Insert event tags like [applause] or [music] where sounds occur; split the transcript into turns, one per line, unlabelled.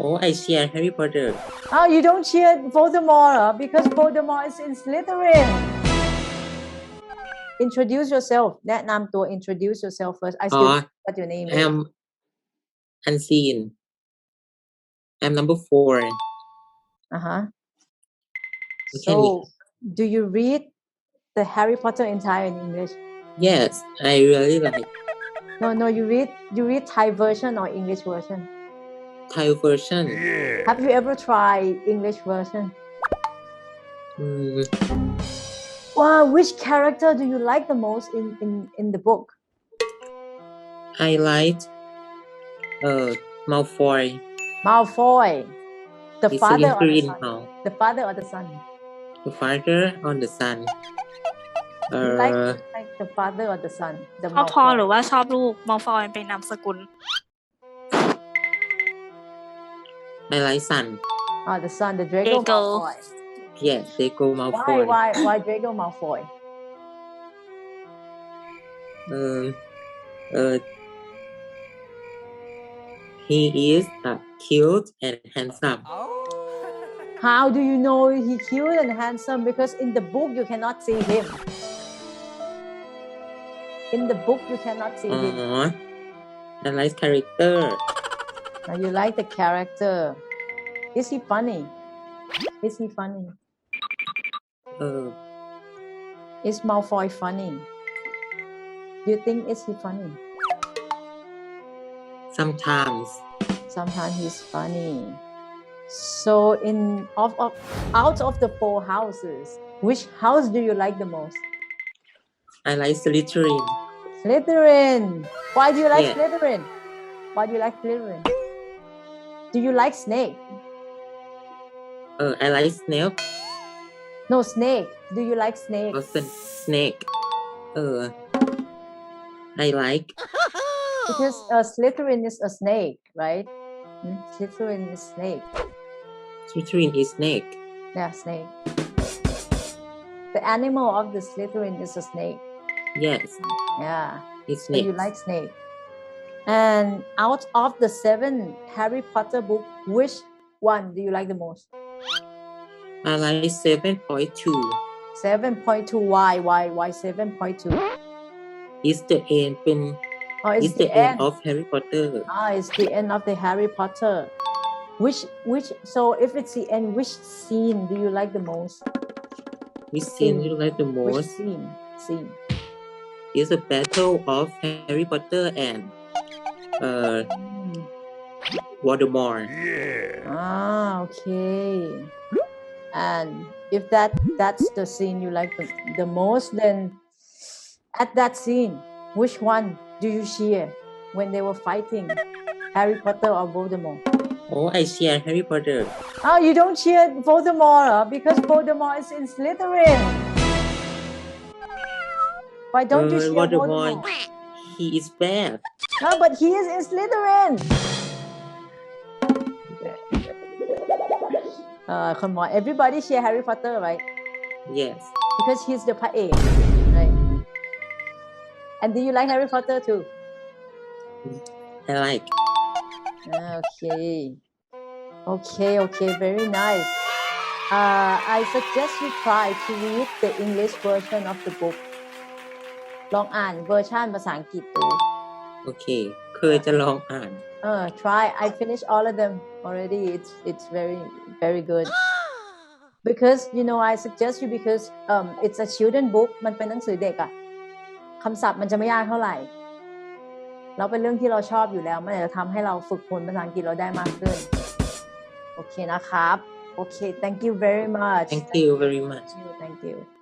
Oh, I share Harry Potter.
Oh, you don't cheer Voldemort uh, because Voldemort is in Slytherin. Introduce yourself แนะนำตัว introduce yourself first I still
Oh,
what your name
I
is
am unseen. I'm number four.
uh-huh
Okay.
so do you read the Harry Potter entire in English
Yes, I really like
no no you read you read Thai version or English version
Thai version.
have you ever tried English version
Mm,
wow which character do you like the most in in in the book
I like uh Malfoy.
Malfoy the
He's
father or the
Slytherin
son
now.
the father or the son
The father on the son.
You like,
Uh,
like the father or the son? The
ชอบพ่อ
Malfoy.
หรือว่าชอบลูกมอลฟอยเป็นนามสกุล
I like son.
Oh, the son, the Draco,
Draco.
Malfoy.
Yes, Draco
Why,
Malfoy.
why, why why Draco Malfoy?
Um, uh, he is uh, cute and handsome. [laughs]
How do you know he cute and handsome? Because in the book you cannot see him. In the book you cannot see him.
Uh, I like character.
Now you like the character. Is he funny? Is he funny?
Uh,
Is Malfoy funny? You think is he funny?
sometimes
sometimes he's funny. So in of, of out of the four houses, which house do you like the most?
I like Slytherin.
Slytherin. Why do you like
Yeah.
Slytherin? Why do you like Slytherin? Do you like snake?
Uh, I like Snape.
No snake. Do you like snake?
Also Snake. Uh, I like. [laughs]
Because uh, Slytherin is a snake, right? Hmm? Slytherin is snake.
Slytherin is snake.
Yeah, snake. The animal of the Slytherin is a snake.
Yes,
Yeah.
it's
So you like snake. And out of the seven Harry Potter book, which one do you like the most?
I like
7.2. 7.2. Why? Why? Why 7.2?
It's the end.
Oh, it's,
it's
the,
the end.
end.
of Harry Potter.
Ah, it's the end of the Harry Potter. Which which so if it's the end, which scene do you like the most?
Which scene,
scene.
you like the most?
Which scene? Scene.
It's the battle of Harry Potter and uh. Voldemort.
Ah, okay. And if that that's the scene you like the, the most, then at that scene, which one do you cheer when they were fighting, Harry Potter or Voldemort?
Oh, I share Harry Potter.
Oh, you don't cheer Voldemort uh, because Voldemort is in Slytherin. Why don't you
Uh,
cheer
Voldemort.
Voldemort?
he is bad.
No, but he is in Slytherin. Uh, come on, everybody share Harry Potter, right?
Yes.
Because he's the part A, right? And do you like Harry Potter too?
I like.
Ah, okay. Okay, okay, very nice. Uh, I suggest you try to read the English version of the book ลองอ่านเวอร์ชันภาษาอังกฤษดู
Okay. เคยจะลองอ่าน
เออ try I finished all of them already it's it's very very good because you know I suggest you because um it's a children book มันเป็นหนังสือเด็กอะคำศัพท์มันจะไม่ยากเท่าไหร่แล้วเป็นเรื่องที่เราชอบอยู่แล้ว มันจะทำให้เราฝึกฝนภาษาอังกฤษเราได้มากขึ้น โอเคนะครับ โอเค thank you very much
Thank you very much.
thank you thank you